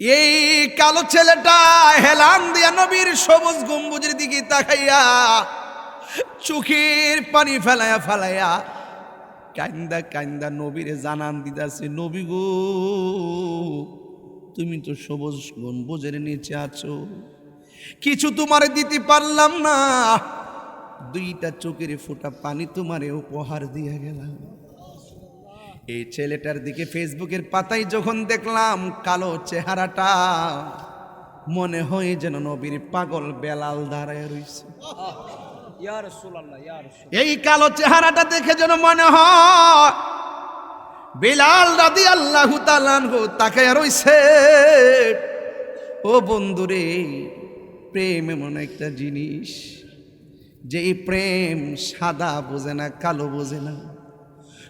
এই কালো ছেলেটা হেলান দিয়া নবীর সবুজ গম্বুজের দিকে তাকাইয়া চোখের পানি ফেলায়া ফেলায়া কান্দা কান্দা নবীরে জানান দিদাছে নবী গো, তুমি তো সবুজ গম্বুজের নিচে আছো। কিছু তোমারে দিতে পারলাম না। দুইটা চোখের ফোঁটা পানি তোমারে উপহার দিয়ে গেলাম। এই ছেলেটার দিকে ফেসবুকের পাতায় যখন দেখলাম কালো চেহারাটা মনে হয় যেন নবীর পাগল বেলাল দাঁড়ায় রাসূল এই কালো চেহারাটা দেখে যেন মনে হয় বিলাল রাদি আল্লাহ তাকে রইছে। ও বন্ধুরে প্রেম এমন একটা জিনিস যে এই প্রেম সাদা বোঝে না কালো বোঝে না।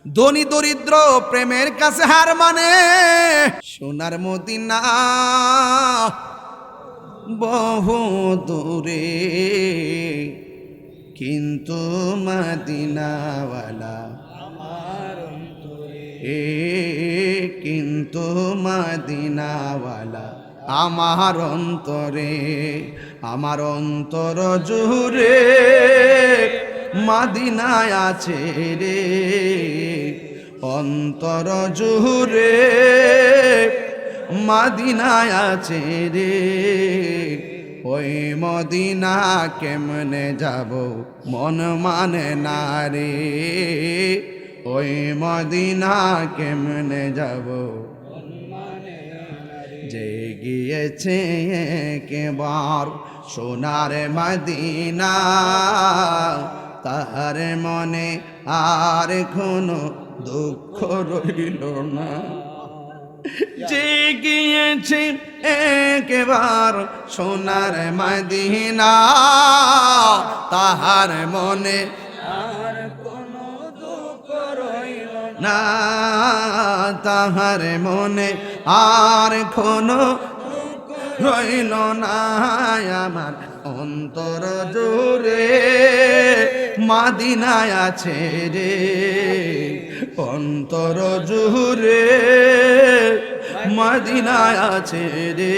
ধনী দরিদ্র প্রেমের কাছে হার মানে। সোনার মদিনা বহু দূরে কিন্তু মদিনাওয়ালা এ কিন্তু মদিনাওয়ালা আমার অন্তরে আমার অন্তর জুড়ে মাদিনায় আছে রে। অন্তর জুড়ে মাদিনায় আছে রে। ওই মদিনা কেমনে যাব মন মানে না রে। ওই মদিনা কেমনে যাব যে গিয়েছে কেবার সোনার মদিনা, তাহার মনে আর কোনো দুঃখ রইল না। যে গিয়েছে একবার সোনার মদিনা, তাহার মনে আর কোনো দুঃখ রইল না। তাহার মনে আর কোনো রইল না। আমার অন্তর জোরে মাদিনায় আছে রে। অন্তর জুহুরে মদিনায় আছে রে।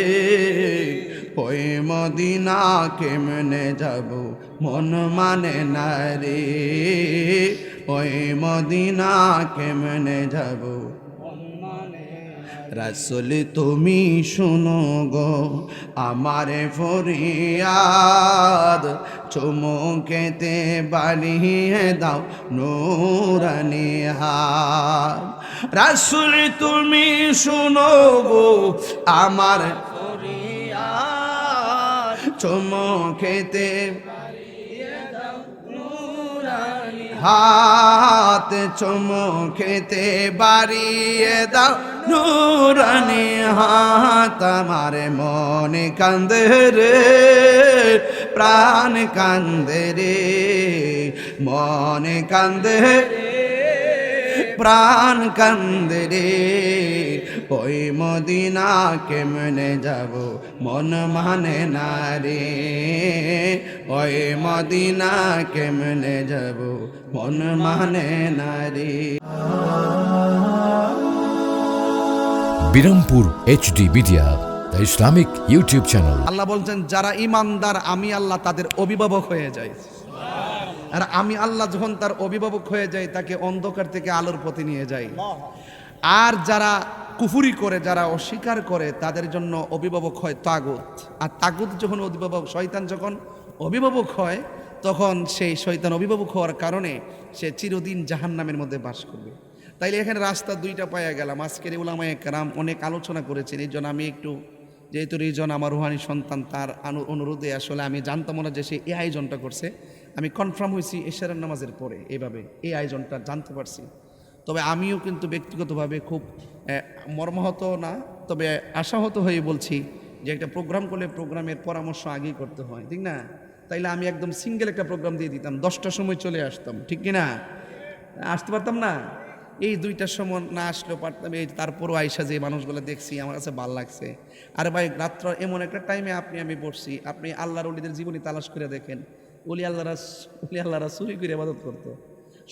ওই মদিনা কেমনে যাব, মন মানে না রে। ওই মদিনা কেমনে যাব রাসুল, তুমি শুনো গো, আমার ফরিয়াদ চুমুকেতে বাড়িয়ে দাও নূরানি হাত। রাসুল, তুমি শুনো গো, আমার ফরিয়াদ চুমুকেতে হাত চুমুকেতে বাড়িয়ে দাও। নুরানি হাত আমার মনে কান্দে রে, প্রাণ কান্দে রে, মনে কান্দে প্রাণ কান্দে রে। ওই মদিনা কেমনে যাব? মন মানে না রে ওই মদিনা কেমনে যাব? মন মানে না রে Birampur HD media Islamic YouTube channel আল্লাহ বলছেন যারা ইমানদার আমি আল্লাহ তাদের অভিভাবক হয়ে যায় আর আমি আল্লাহ যখন তার অভিভাবক হয়ে যায় তাকে অন্ধকার থেকে আলোর পথে নিয়ে যাই। আর যারা কুফুরি করে, যারা অস্বীকার করে, তাদের জন্য অভিভাবক হয় তাগুত। আর তাগুত যখন অভিভাবক, শয়তান যখন অভিভাবক হয়, তখন সেই শয়তান অভিভাবক হওয়ার কারণে সে চিরদিন জাহান্নামের মধ্যে বাস করবে। তাইলে এখানে রাস্তা দুইটা পায়া গেলাম। আজকের উলামায়ে কারাম অনেক আলোচনা করেছেন। এই জন্য আমি একটু, যেহেতু রিজন আমার রুহানি সন্তান, তার অনুরোধে আসলে আমি জানতাম না যে সে এই আয়োজনটা করছে। আমি কনফার্ম হয়েছি এশারের নামাজের পরে, এভাবে এই আয়োজনটা জানতে পারছি। তবে আমিও কিন্তু ব্যক্তিগতভাবে খুব মর্মাহত না, তবে আশাহত হয়ে বলছি যে একটা প্রোগ্রাম করলে প্রোগ্রামের পরামর্শ আগেই করতে হয়, ঠিক না? তাইলে আমি একদম সিঙ্গেল একটা প্রোগ্রাম দিয়ে দিতাম, দশটার সময় চলে আসতাম, ঠিক কি না আসতে পারতাম না? এই দুইটার সময় না আসলেও পারতাম, এই তারপরও আইসা যে মানুষগুলো দেখছি, আমার কাছে ভালো লাগছে। আর ভাই, রাত্র এমন একটা টাইমে আপনি, আমি বসছি, আপনি আল্লাহর অলিদের জীবনী তালাশ করে দেখেন অলি আল্লাহরা অলি আল্লাহরা চুরি করে ইবাদত করতো।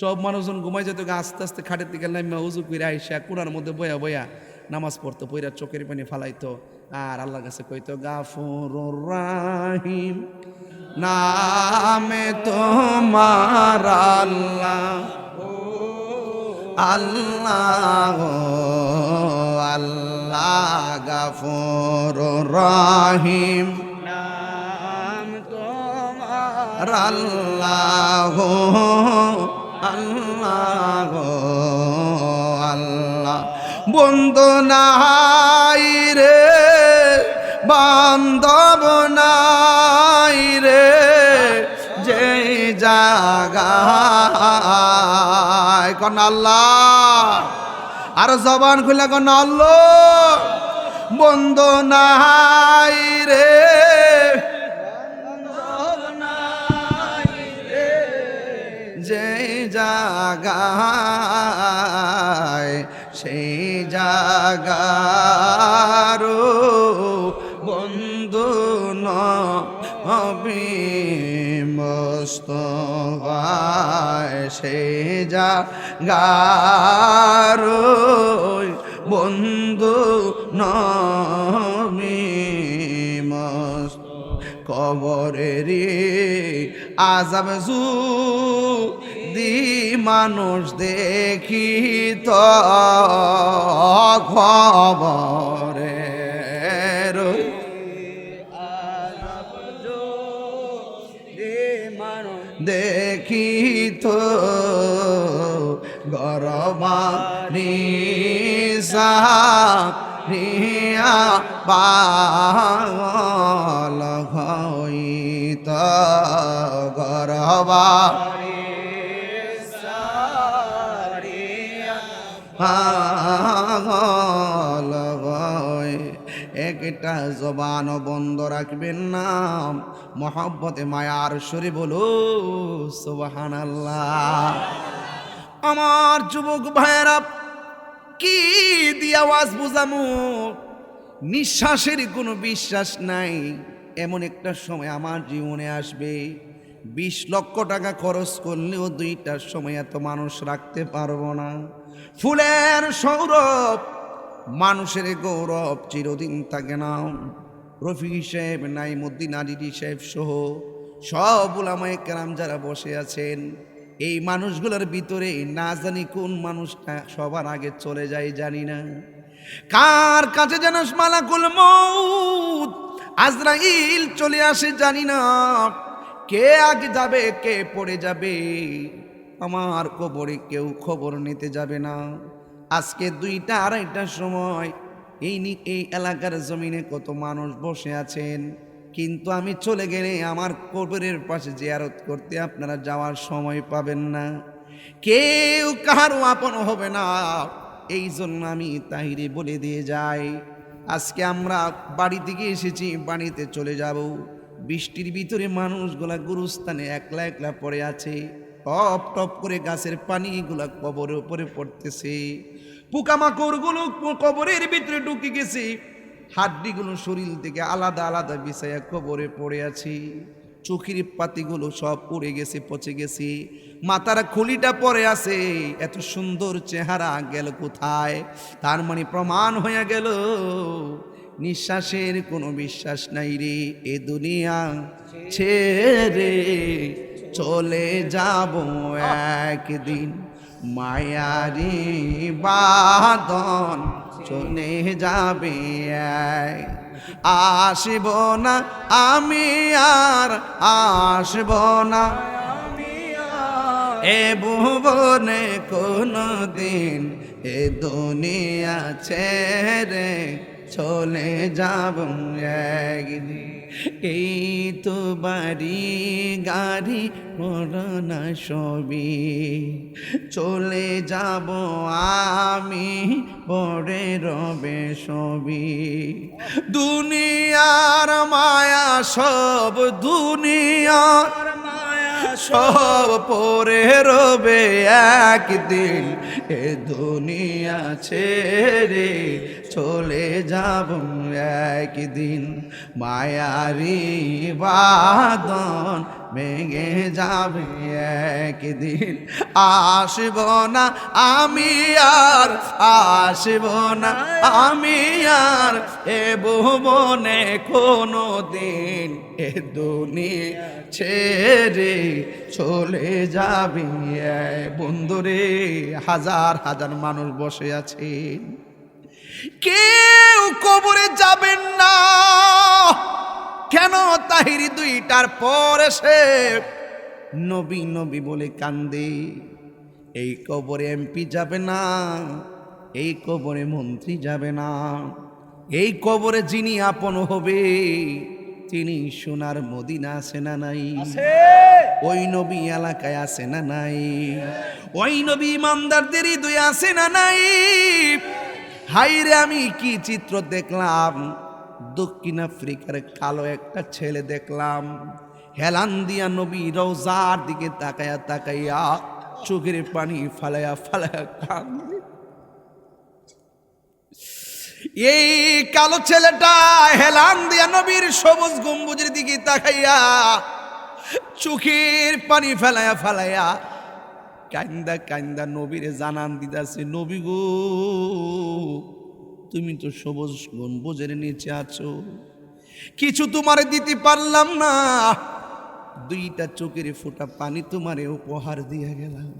সব মানুষজন ঘুমাই যেত আস্তে আস্তে খাটের দিকে নামে উজু করে আইসা কোনার মধ্যে বয়া বয়া নামাজ পড়তো, পইরা চোখের পানি ফালাইতো। আর আল্লাহর কাছে কইতো গাফুর রাহিম, নামে তোমার আল্লাহ আল্লাহ আল্লাহ গাফুর রাহিম, নাম তোমার আল্লাহ আল্লাহ বন্ধু নাই রে, বান্ধব নাই রে যে জাগায় কন আল্লাহ। আর জবান খুলে কন আল্লাহ। বন্ধু নাই রে যে সেই জাগার বন্ধু নবী মস্তফায় সেই জাগার বন্ধু নবী মস্ত কবরের আজাব দি মানুষ দেখি তো খবরে দেখি তো গরবানি রিয়া পাল হইত গরবা। পাগল। একটা জবান বন্ধ রাখবেন না। মহব্বতে, মায়ার সরি বলো সুবাহান আমার যুবক ভাইয়েরা, কি দিয়ে আওয়াজ বুঝামু? নিঃশ্বাসের কোনো বিশ্বাস নাই। এমন একটা সময় আমার জীবনে আসবে। বিশ লক্ষ টাকা খরচ করলেও দুইটার সময় এত মানুষ রাখতে পারব না। ফুলের সৌরভ, মানুষের গৌরব চিরদিন থাকে না। রফি সাহেব, নাইমুদ্দিন আদিদি সাহেব সহ সব উলামায়ে কেরাম যারা বসে আছেন, এই মানুষগুলোর ভিতরে না জানি কোন মানুষটা সবার আগে চলে যায় জানি না। কার কাছে যেন মালাকুল মৌত আজরাইল চলে আসে জানি না। কে আগে যাবে, কে পড়ে যাবে? আমার কবরে কেউ খবর নিতে যাবে না। আজকে দুইটা আড়াইটার সময় এই এই এলাকার জমিনে কত মানুষ বসে আছেন। কিন্তু আমি চলে গেলে আমার কবরের পাশে জিয়ারত করতে আপনারা যাওয়ার সময় পাবেন না। কেউ কাহারও আপন হবে না। এই জন্য আমি তাহিরে বলে দিয়ে যাই। আজকে আমরা বাড়ি থেকে এসেছি, বাড়িতে চলে যাব। বৃষ্টির ভিতরে মানুষগুলা গুরুস্থানে একলা একলা পড়ে আছে। টপ টপ করে গাছের পানিগুলা কবরের উপরে পড়তেছে। পোকামাকড়গুলো কবরের ভিতরে ঢুকে গেছে। হাড্ডিগুলো শরীর থেকে আলাদা আলাদা বিছায়া কবরে পড়ে আছে। চোখের পাতিগুলো সব পড়ে গেছে, পচে গেছে। মাথার খুলিটা পরে আছে। এত সুন্দর চেহারা গেল কোথায়? তার মানে প্রমাণ হয়ে গেল নিঃশ্বাসের কোনো বিশ্বাস নাই রে এ দুনিয়া ছেড়ে চলে যাব একদিন। মায়ারি বাদন চলে যাবে আসব না আমি আর আসব না। এ ভুবনে কোনো দিন এ দুনিয়া ছেড়ে চলে যাব একদিন। এই তো বাড়ি, গাড়ি মরনা সবই চলে যাব আমি পরে রবে সবই দুনিয়ার মায়া সব, দুনিয়ার সব পরে রবে একদিন। এ দুনিয়া ছেড়ে চলে যাব একদিন। মায়ারি বাদন ভেঙে যাবে একদিন। আসব না আমি আর, আসব না আমি আর এ ভুবনে কোনো দিন এ দুনিয়া ছেড়ে চলে যাবে বন্ধুরে। হাজার হাজার মানুষ বসে আছে। কেউ কবরে যাবেন না। কেন তাহিরি দুইটার পর এসে নবী নবী বলে কান্দে এই কবরে এমপি যাবে না এই কবরে মন্ত্রী যাবে না এই কবরে যিনি আপন হবে তিনি সোনার মদিনা আছে না নাই? ওই নবী এলাকায় আছে না নাই? ওই নবী ইমানদারদের হৃদয় আছে না নাই? হাইরে আমি কি চিত্র দেখলাম? দক্ষিণ আফ্রিকার কালো একটা ছেলে দেখলাম। হেলান দিয়া নবী রোজার দিকে তাকায়া তাকাইয়া চোখের পানি ফালায়া ফালায়া কান্দে এই কালো ছেলেটা হেলান দিয়া নবীর সবুজ গম্বুজের দিকে তাকাইয়া চোখের পানি ফেলায়া ফেলায়া কান্দা কান্দা নবীরে জানান দিদাছে নবী গো, তুমি তো সবুজ গম্বুজের নিচে আছো। কিছু তোমারে দিতে পারলাম না। দুইটা চোখের ফোঁটা পানি তোমারে উপহার দিয়ে গেলাম।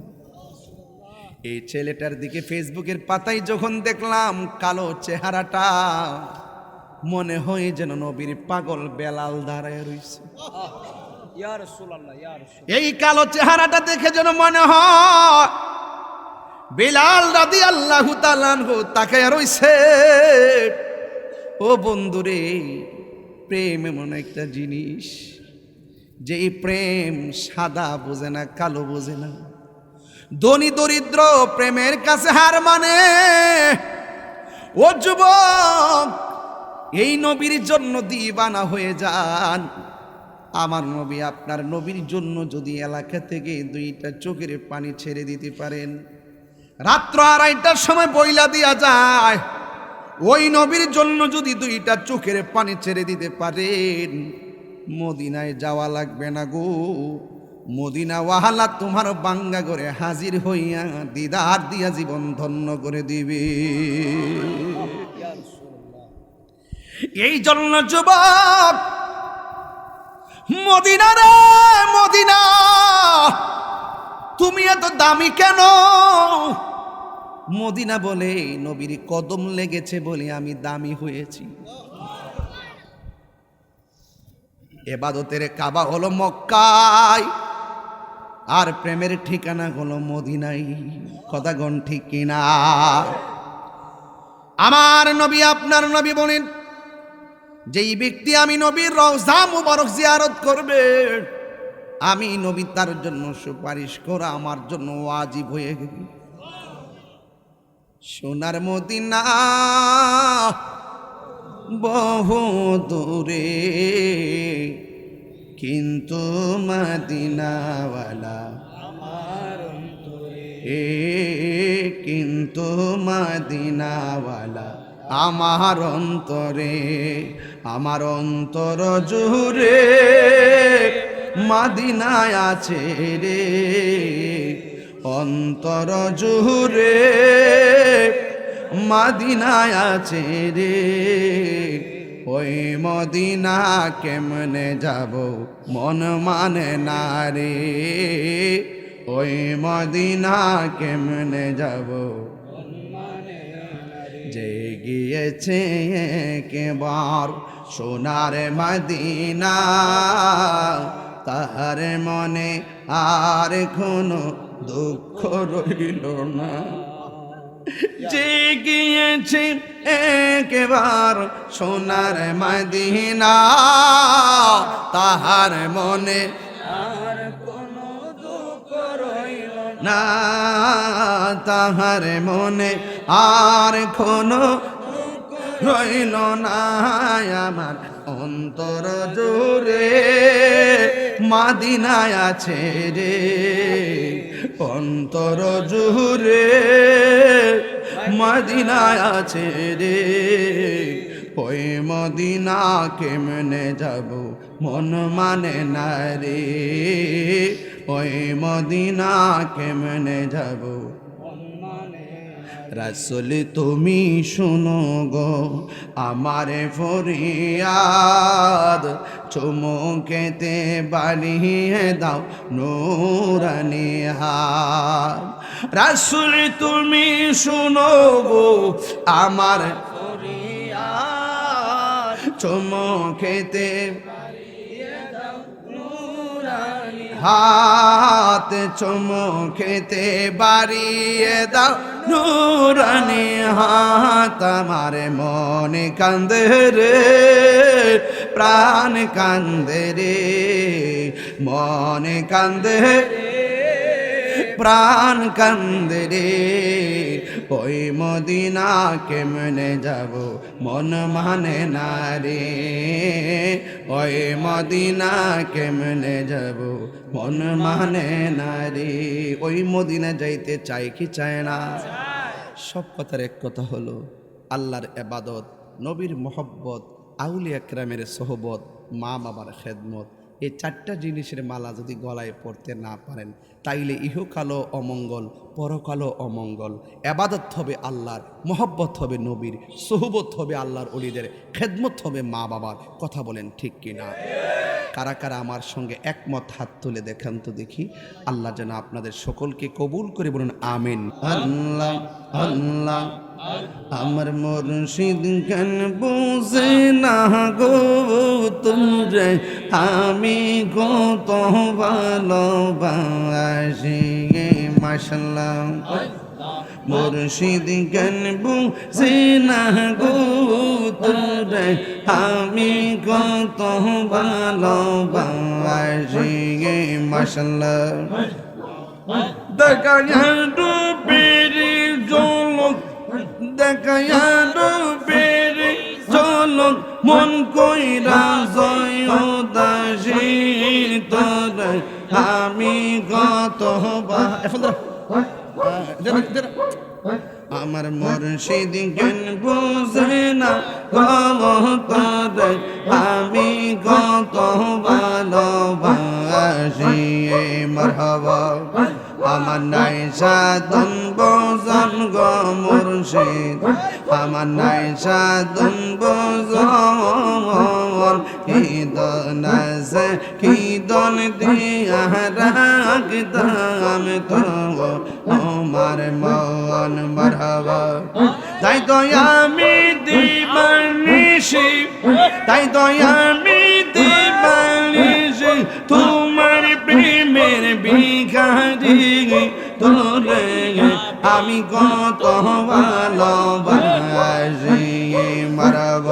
এই ছেলেটার দিকে ফেসবুকের পাতায় যখন দেখলাম কালো চেহারাটা, মনে হয় যেন নবীর পাগল বেলাল দাঁড়ায় রইছে। এই কালো চেহারাটা দেখে যেন মনে হয় বিলাল রাদি আল্লাহ তাকে রইছে। ও বন্ধুরে, প্রেম এমন একটা জিনিস যে প্রেম সাদা বোঝে না, কালো বোঝে না। ধনী দরিদ্র প্রেমের কাছে হার মানে ও যুবক, এই নবীর জন্য দিবানা হয়ে যান। আমার নবী আপনার নবীর জন্য যদি এলাকা থেকে দুইটা চোখের পানি ছেড়ে দিতে পারেন। রাত্র আড়াইটার সময় বইলা দিয়া যায় ওই নবীর জন্য যদি দুইটা চোখের পানি ছেড়ে দিতে পারেন। মদিনায় যাওয়া লাগবে না গো। মদিনা ওয়াহালা তোমার বাঙ্গা করে হাজির হইয়া দিদার দিয়া জীবন ধন্য করে দিবে। এই জন্য যুবক মদিনা রে, মদিনা। তুমি এত দামি কেন? মদিনা বলে, নবীর কদম লেগেছে বলে আমি দামি হয়েছি। এবাদতের কাবা হলো মক্কায়, আর প্রেমের ঠিকানা হলো মদিনাই কথা গণ ঠিক কিনা? আমার নবী, আপনার নবী বলেন যেই ব্যক্তি আমি নবীর রওজা মুবারক জিয়ারত করবে আমি নবী তার জন্য সুপারিশ করা আমার জন্য ওয়াজিব হয়ে গেল। সোনার মদিনা বহু দূরে কিন্তু মদিনাওয়ালা এ কিন্তু মদিনাওয়ালা আমার অন্তরে, আমার অন্তর জুড়ে মাদিনায় আছে রে। অন্তর জুড়ে মাদিনায় আছে রে। ওই মদিনা কেমনে যাব মন মানে না রে। ওই মদিনা কেমনে যাব যে গিয়েছে কেবার সোনার মদিনা। তাহার মনে আর কোনো দুঃখ রইল না। যে গিয়েছে একবার সোনার মদিনা। তাহার মনে আর কোনো দুঃখ রইল না। তাহার মনে আর কোনো রইল না আমার অন্তর জোরে মাদিনায় আছে রে, অন্তর জুড়ে, মদিনায় আছে রে। ওই মদিনা কেমনে যাব মন মানে না রে। ওই মদিনা কেমনে যাব রাসুল, তুমি শুনো গো, আমার ফরিয়াদ। চুমুকেতে বাড়িয়ে দাও নোরানি হাত। রাসুল, তুমি শুনো গো, আমার ফরিয়াদ। চুমুকেতে হাত। চুমুকেতে বাড়িয়ে দাও নুরানি হাত আমার মনে কান্দে রে প্রাণ কান্দে রে মনে কান্দে প্রাণ কান্দে রে। ওই মদিনা কেমনে যাব? মন মানে না রে। ওই মদিনা কেমনে যাব? মন মানে না রে। ওই মদিনা যাইতে চাই কি চায় না? সব কথার এক কথা হলো, আল্লাহর এবাদত, নবীর মোহব্বত আউলি একরামের সোহবত মা বাবার খেদমত। এই চারটা জিনিসের মালা যদি গলায় পড়তে না পারেন, তাইলে ইহকালও অমঙ্গল, পরকালও অমঙ্গল। এবাদত হবে আল্লাহর, মহব্বত হবে নবীর, সহবত হবে আল্লাহর অলিদের, খেদমত হবে মা বাবার কথা বলেন ঠিক কিনা? কারা কারা আমার সঙ্গে একমত হাত তুলে দেখান তো দেখি। আল্লাহ যেন আপনাদের সকলকে কবুল করে বলুন, আমিন। আল্লাহ আমার মুর্শিদ কেন বুঝে না গো তোমরে? আমি কত ভালোবাসি মাসাল্লাহ মুর্শিদ কেন বুঝে না গো তোরে আমি কত ভালোবাসি মাসাল্লাহ দেখায়ানো বেরি জলক দেখায়ানো বেরি জলক মন কইরা জয় দাসী তোর আমি কত এখন আমার মুর্শিদ জ্ঞান বুঝে না কত আমি কত ভালোবাসি মরহবা। আমার নাই সাধন বোঝন গো মুর্শিদ। আমার নাই সাধন বোঝন কি দন আছে কি দন দিয়া রাখতাম তো। আমার মন মরহবা। তাই তো আমি দিবানিসি তাই তো আমি প্রেমের বিকারি তোরে আমি কত ভালোবাসি মারব।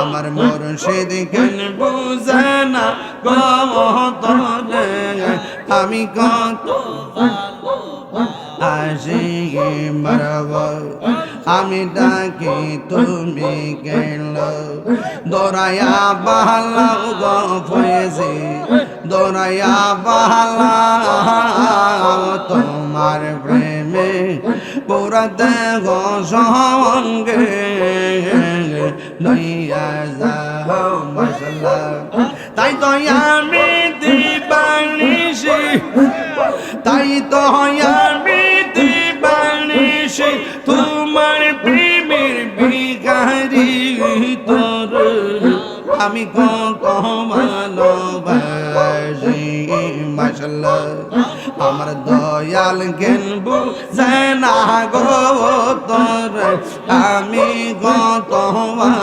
আমার মুর্শিদ কেন বুঝানা কত আমি কত আসি মারব। আমি ডাকি, তুমি গেল দৌড়াইয়া বাহালাও গো ফয়েছি দৌড়াইয়া বাহালাও তোমার প্রেমে পুরা দেহ সঙ্গে। লইয়া যাও মশলা। তাই তো আমি দিবানিসি তাই তো আমি দিবানিসি তোমার প্রেমের বিকারি তোর। আমি কত ভালোবাসি মাসাল্লাহ আমার দয়াল জ্ঞান বুঝে গো তোর। আমি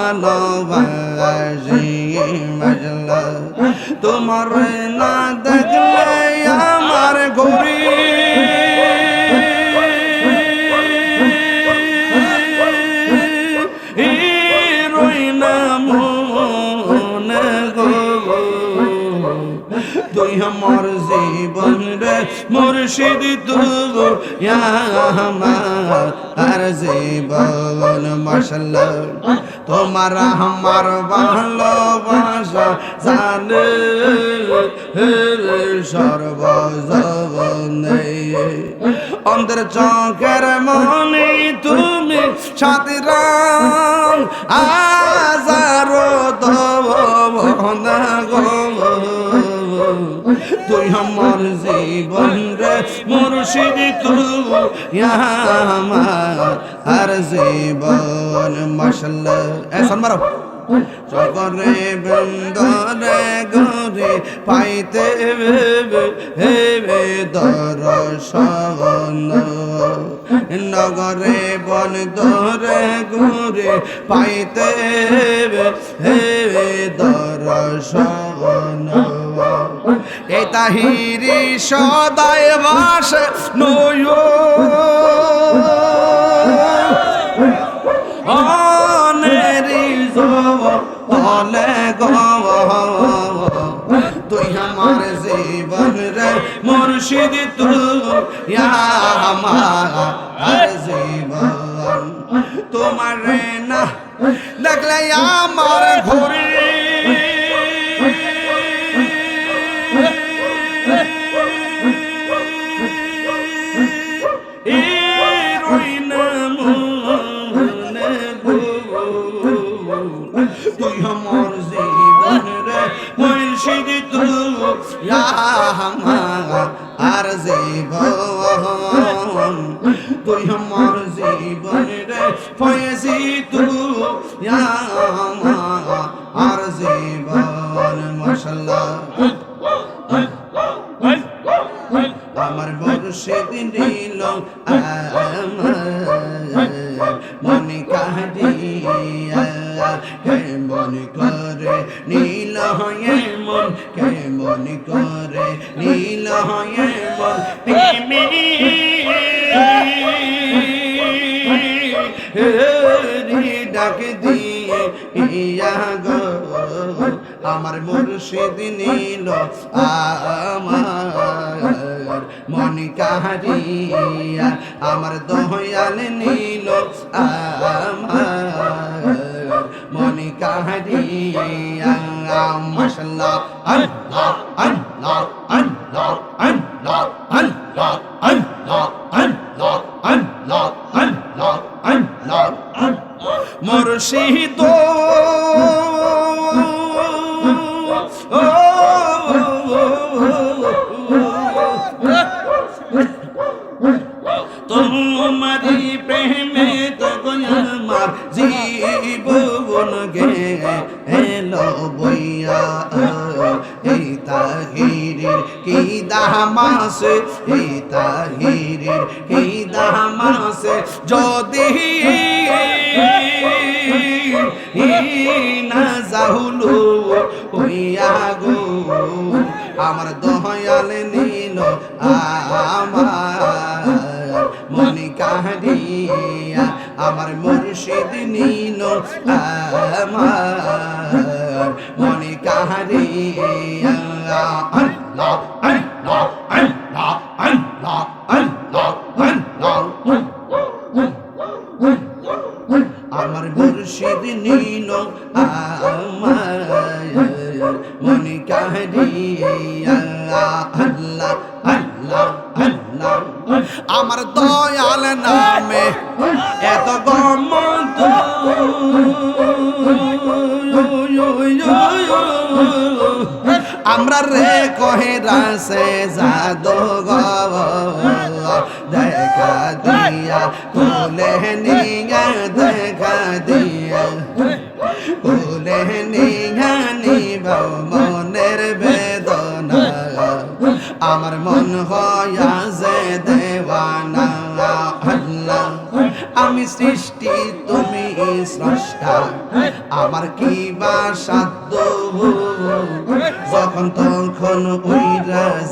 ভালোবাসি মাসাল্লাহ তোমার না দেখলে আমার ঘুরি মুর্শিদ তু আমার জীবন মাসাল্লাহ তোমার আমার ভালোবাসা জানে সর্বজনে অন্তর চোখের মনে তুমি সাথী রাম আজারো দবন গো। তুই আমার জীবন মুর্শিদ তুই আমার আর জীবন, মাশাল্লাহ। এ সন্মারো সকরে বৃন্দরে গরে পাইতে হেবে দর্শন। নগরে বন দরে ঘুরে পাইতে হেবে দর্শন। এই তাহিরি সদায় বাস নয়। অনেরি তলে গো তুই আমার জীবন রে মুর্শিদ তুই আমার জীবন। তোমার না দেখলে আমার ঘরে আর জীবন তুই আমার জীবন রে ফয়েছি তুই আর জীবন মশাল্লাহ আমার বর্ষিদ নীল মনে কাহিয়া কেমন করে নীল হয়ে মন কেমন করে নীল হয়ে মন প্রেমী ডাক দিয়ে, ইয়া গো। আমার মুর্শিদ নীল আমার মনি কাহারিয়া আমার দয়াল নীল আমার মনি কাহারিয়া মাশাল্লাহ আল্লাহ আল্লাহ আল্লাহ আল্লাহ আল্লাহ আল্লাহ আল্লাহ আল্লাহ আল্লাহ আল্লাহ মুর্শিদ তোমারি প্রেমে তো আমার জীবন গে হেলো বইয়া। এই তাহিরির কি দামাস? এই আমার মুর্শিদ নীল, আমার মনি কাহারিয়া আল্লাহ আল্লাহ আল্লাহ আল্লাহ আল্লাহ আমার মুর্শিদ নীল, আমার মনে কাহিয়া আল্লাহ আল্লাহ আল্লাহ আমার দয়াল নামে এত গমত আমরা রে কহে রাসে জাদো গো। দেখা দিয়া কোলে নিয়া দেখা দিয়া। কোলে নিয়া নিবাও আমার মন হয়া যে দেওয়ানা আল্লাহ। আমি সৃষ্টি, তুমি স্রষ্টা। আমার কি বা সাধ্য? যখন তখন ওই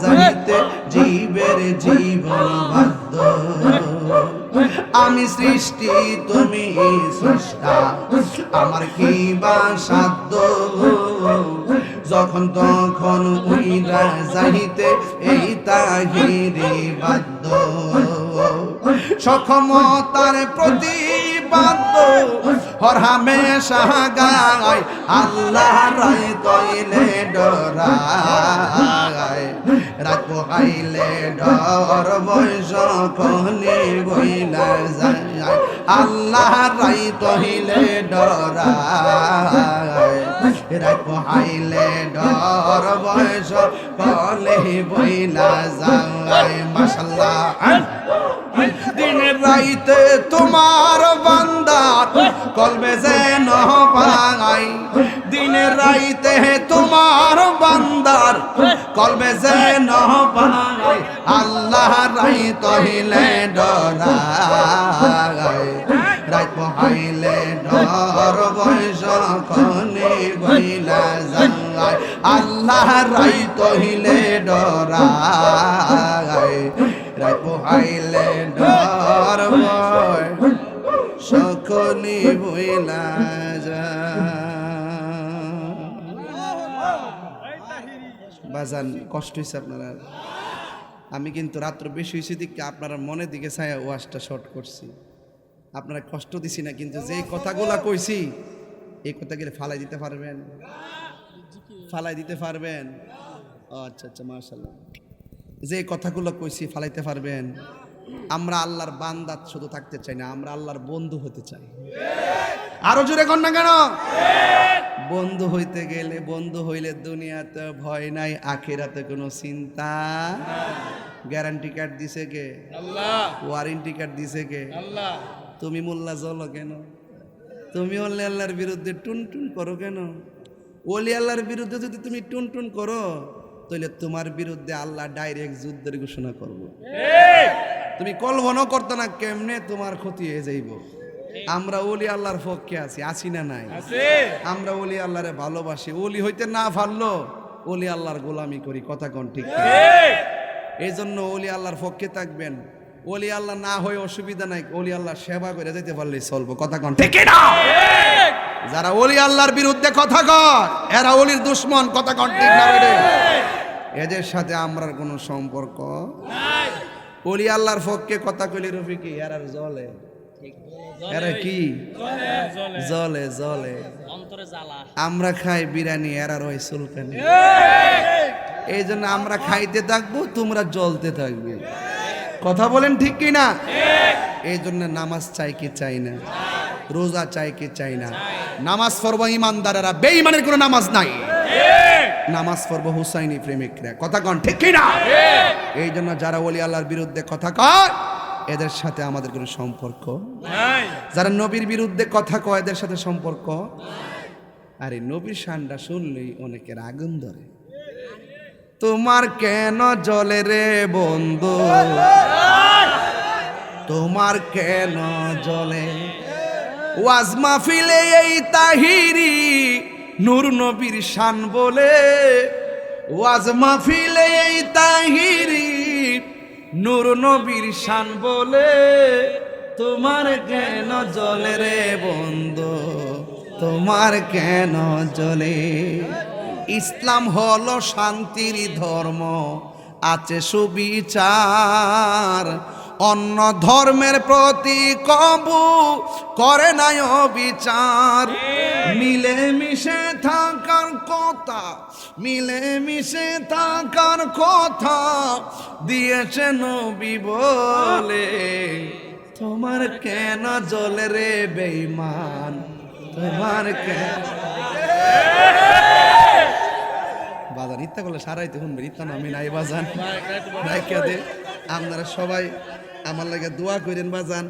যাইতে জীবের জীবন বাধ্য। আমি সৃষ্টি, তুমি সৃষ্টা। আমার কি বা সাধ্য? যখন তখন উইরা যাইতে এই তাহিরে বাধ্য। সক্ষমতার প্রতি বাদ্য হর হামেশা গায়, আল্লাহ রাই তৈলে ডরায়। রাত পোহাইলে ডর কলি বইলা যায় আল্লাহ রাই তহিলে ডরায়। রাত পোহাইলে ডর বয়স কলি বইলা যায় দিনের রাইতে তোমার বান্দার কলবে যেন পাই দিনের রাইতে তোমার বান্দার কলবে যেন পাই আল্লাহ রাই তহিলে ডরাই। রাত পহাইলে ডর বয়স কনে গইলা যায় আল্লাহ রাই তহিলে ডরাই। রাত পোহাইলে বাজান, কষ্ট হয়েছে আপনারা আমি কিন্তু রাত্র বেশি হয়েছে দিকে আপনারা মনের দিকে ছায়া ওয়াশটা শর্ট করছি। আপনারা কষ্ট দিছি না, কিন্তু যে কথাগুলা কইছি, এই কথাগুলো ফালাই দিতে পারবেন। ফালাই দিতে পারবেন। আচ্ছা আচ্ছা মাশাল্লাহ যে কথাগুলো কইছি, ফালাইতে পারবেন। আমরা আল্লাহর বান্দাত শুধু থাকতে চাই না আমরা আল্লাহর বন্ধু হতে চাই। আরও জোরে কর না কেন? বন্ধু হইতে গেলে বন্ধু হইলে দুনিয়াতে ভয় নাই আখেরাতে কোনো চিন্তা গ্যারান্টি কার্ড দিছে কে? আল্লাহ। ওয়ারেন্টি কার্ড দিছে কে? আল্লাহ। তুমি মোল্লা জল কেন? তুমি অলি আল্লাহর বিরুদ্ধে টুন টুন করো কেন? অলি আল্লাহর বিরুদ্ধে যদি তুমি টুন টুন করো তাহলে তোমার বিরুদ্ধে আল্লাহ ডাইরেক্ট যুদ্ধের ঘোষণা করব। তুমি কল্পনাও করতে না কেমনে তোমার ক্ষতি হয়ে যাইব? আমরা অলি আল্লাহর পক্ষে আছি আছি না নাই? আমরা অলি আল্লাহরে ভালোবাসি অলি হইতে না পারল অলি আল্লাহর গোলামি করি কথা কোন ঠিক এই জন্য অলি আল্লাহর পক্ষে থাকবেন। অলি আল্লাহ না হয়ে অসুবিধা নাই অলি আল্লাহর সেবা করে যেতে পারলেই চলবো কথা কন ঠিক না? যারা অলি আল্লাহর বিরুদ্ধে কথা কয় এরা অলির দুশ্মন কথা কন ঠিক না এদের সাথে আমরার কোনো সম্পর্ক অলি আল্লাহর পক্ষে কথা কইলে রফিকি এরার জলে। এরা কি? জলে জলে আমরা খাই বিরিয়ানি এরার হয় সুলকানি এই জন্য আমরা খাইতে থাকব তোমরা জ্বলতে থাকবে। কথা বলেন ঠিক কি না? এই জন্য নামাজ চাই কি চাই না? রোজা চাই কি চাই না? নামাজ পড়ব ইমানদারেরা বেঈমানের কোনো নামাজ নাই। নামাজ পড়ব হুসাইনি প্রেমিকরা কথা কন ঠিক কি না এই জন্য যারা ওলি আল্লাহর বিরুদ্ধে কথা কয় এদের সাথে আমাদের কোনো সম্পর্ক নাই। যারা নবীর বিরুদ্ধে কথা কয় এদের সাথে সম্পর্ক আরে নবীর শানটা শুনলেই অনেকের আগুন ধরে। তোমার কেন জলে রে বন্ধু? তোমার কেন জলে ওয়াজ মাহফিলে এই তাহিরি নূর নবীর শান বলে ওয়াজ মাহফিলে এই তাহিরি। নূর নবীর শান বলে তোমার কেন জলে রে বন্ধু? তোমার কেন জলে? ইসলাম হলো শান্তির ধর্ম, আছে সুবিচার। অন্য ধর্মের প্রতি কবু করে নাই বিচার মিলে মিশে থাকার কথা মিলে মিশে থাকার কথা দিয়েছে নবী বলে। তোমার কেন জলে রে বেইমান তোমার কেন? বাজান ইত্যা করলে সারাইতে শুনবেন ইত্যা না আমি নাই বাজান আপনারা সবাই আমার লাগে দোয়া করেন বাজান।